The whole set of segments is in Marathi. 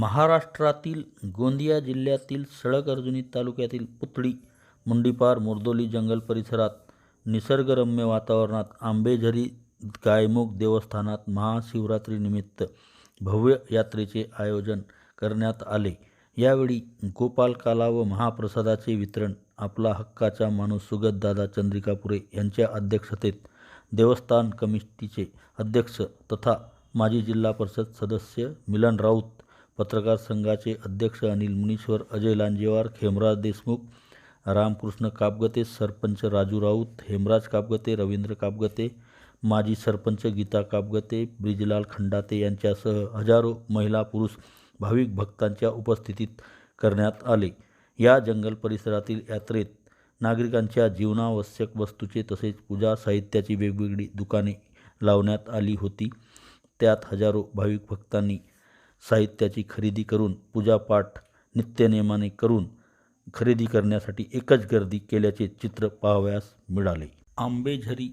महाराष्ट्रातील गोंदिया जिल्ह्यातील सडक अर्जुनी तालुक्यातील पुतळी मुंडीपार मुर्दोली जंगल परिसरात निसर्गरम्य वातावरणात आंबेझरी गायमुख देवस्थानात महाशिवरात्रीनिमित्त भव्य यात्रेचे आयोजन करण्यात आले. यावेळी गोपालकाला व महाप्रसादाचे वितरण आपला हक्काचा माणूस सुगतदादा चंद्रिकापुरे यांच्या अध्यक्षतेत देवस्थान कमिटीचे अध्यक्ष तथा माजी जिल्हा परिषद सदस्य मिलन राऊत पत्रकार संघाचे अध्यक्ष अनिल मुनीश्वर अजय लांजेवार खेमराज देशमुख रामकृष्ण कापगते सरपंच राजू राऊत हेमराज कापगते रवींद्र कापगते माजी सरपंच गीता कापगते ब्रिजलाल खंडाते यांच्यासह हजारो महिला पुरुष भाविक भक्तांच्या उपस्थितीत करण्यात आले. या जंगल परिसरातील यात्रेत नागरिकांच्या जीवनावश्यक वस्तूचे तसेच पूजा साहित्याची वेगवेगळी दुकाने लावण्यात आली होती. त्यात हजारो भाविक भक्तांनी साहित्याची खरेदी करून पूजापाठ नित्यनेमाने करून खरेदी करण्यासाठी एकच गर्दी केल्याचे चित्र पाहावयास मिळाले. आंबेझरी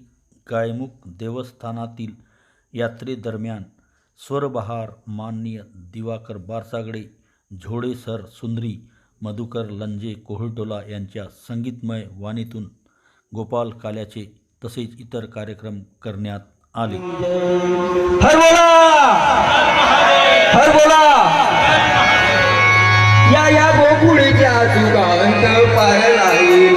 गायमुख देवस्थानातील यात्रेदरम्यान स्वरबहार माननीय दिवाकर बारसागडे झोडे सर सुंदरी मधुकर लंजे कोहळटोला यांच्या संगीतमय वाणीतून गोपाल काल्याचे तसेच इतर कार्यक्रम करण्यात आले. हर बोला। या या गोकुळीच्या सुगांत पार राहील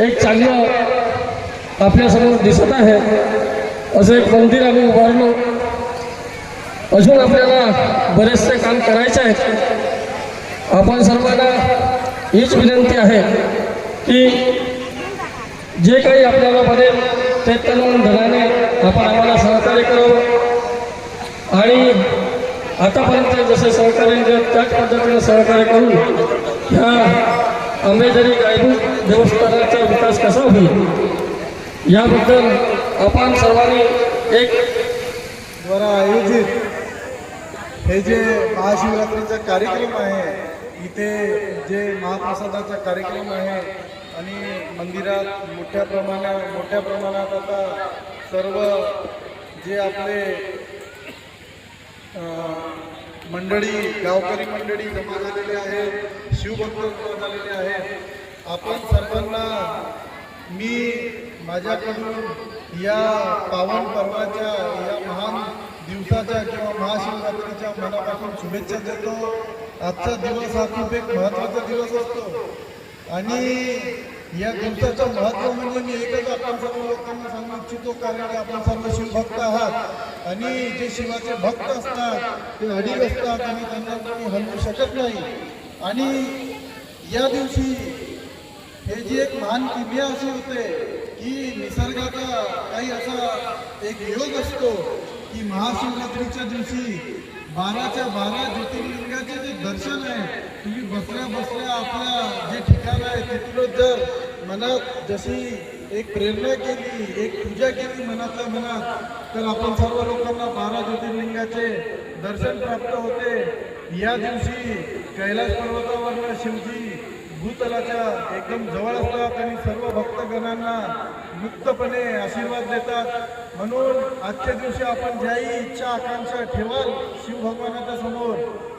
एक चांगलं आपल्यासमोर दिसत आहे. असं एक मंदिर आम्ही उभारलो. अजून आपल्याला बरेचसे काम करायचे आहेत. आपण सर्वांना हीच विनंती आहे की जे काही आपल्याला बनेल ते तन धनाने आपण आम्हाला सहकार्य करावं. आणि आतापर्यंत जसे सहकार्य त्याच पद्धतीनं सहकार्य करून ह्या आंबेजरी गायबूक देवस्थानाचा विकास कसा होईल? याबद्दल आपण सर्वांनी एक द्वारा आयोजित हे जे महाशिवरात्रीचा कार्यक्रम आहे इथे जे महाप्रसादाचा कार्यक्रम आहे आणि मंदिरात मोठ्या प्रमाणात मोठ्या प्रमाणात आता सर्व जे आपले मंडळी गावकरी मंडळी जमा झालेले आहे शिवभक्त जमा झालेले आहेत. आपण सर्वांना मी माझ्याकडून या पावन पर्वाच्या या महान दिवसाच्या किंवा महाशिवरात्रीच्या मनापासून शुभेच्छा देतो. आजचा दिवस हा खूप एक महत्त्वाचा दिवस असतो. आणि या ग्रंथाचं महत्त्व म्हणजे मी एकच आपण सर्व लोकांना सांगू इच्छितो कारण की आपण सर्व शिवभक्त आहात. आणि जे शिवाचे भक्त असतात ते अडीग असतात आणि त्यांना कोणी हलवू शकत नाही. आणि या दिवशी हे जी एक महान किमया अशी होते की निसर्गाचा काही असा एक योग असतो की महाशिवरात्रीच्या दिवशी बाराच्या बारा ज्योतिर्लिंगाचे जे दर्शन आहे तुम्ही बसल्या बसल्या आपल्या जे ठिकाण आहे तिथलं जर मनात जशी एक प्रेरणा केली एक पूजा केली मनातल्या मनात तर आपण सर्व लोकांना बारा ज्योतिर्लिंगाचे दर्शन प्राप्त होते. या दिवशी कैलास पर्वतावरनं शिवजी भूतलाच्या एकदम जवळ असतात आणि सर्व भक्तगणांना मुक्तपणे आशीर्वाद देतात. म्हणून आजच्या दिवशी आपण ज्याही इच्छा आकांक्षा ठेवाल शिव भगवानाच्या समोर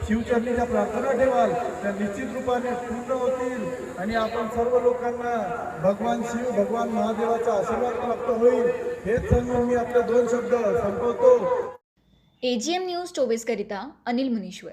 शिवचरणीच्या प्रार्थना ठेवाल त्या निश्चित रूपाने पूर्ण होतील आणि आपण सर्व लोकांना भगवान शिव भगवान महादेवाचा आशीर्वाद प्राप्त होईल. हेच सांगून मी आपले दोन शब्द संपवतो. एजीएम न्यूज चोवीसकरिता अनिल मुनीश्वर.